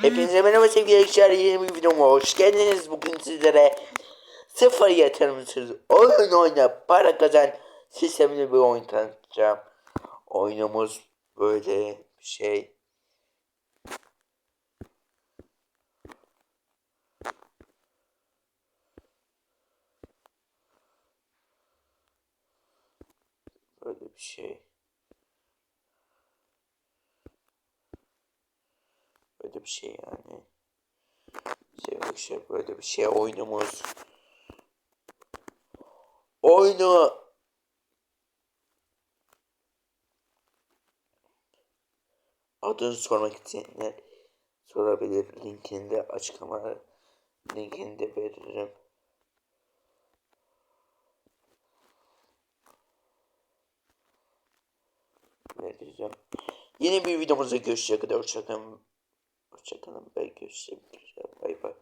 Hepinize merhaba sevgili arkadaşlar yeni bir videoma hoş geldiniz. Bugün sizlere sıfır yatırımsız oyun oyna para kazan sistemli bir oyun tanıtacağım. Oyunumuz böyle bir şey. Böyle bir şey. Böyle bir şey yani. Sevgili şey böyle bir şey oyunumuz. Oyunu adını sormak isteyenler sorabilir. Linkini de açıklama linkini de veririm. Vereceğim. Yeni bir videomuzda görüşecek kadar hoşçakalın. Hoşçakalın. Belki görüşebiliriz. Bay bay.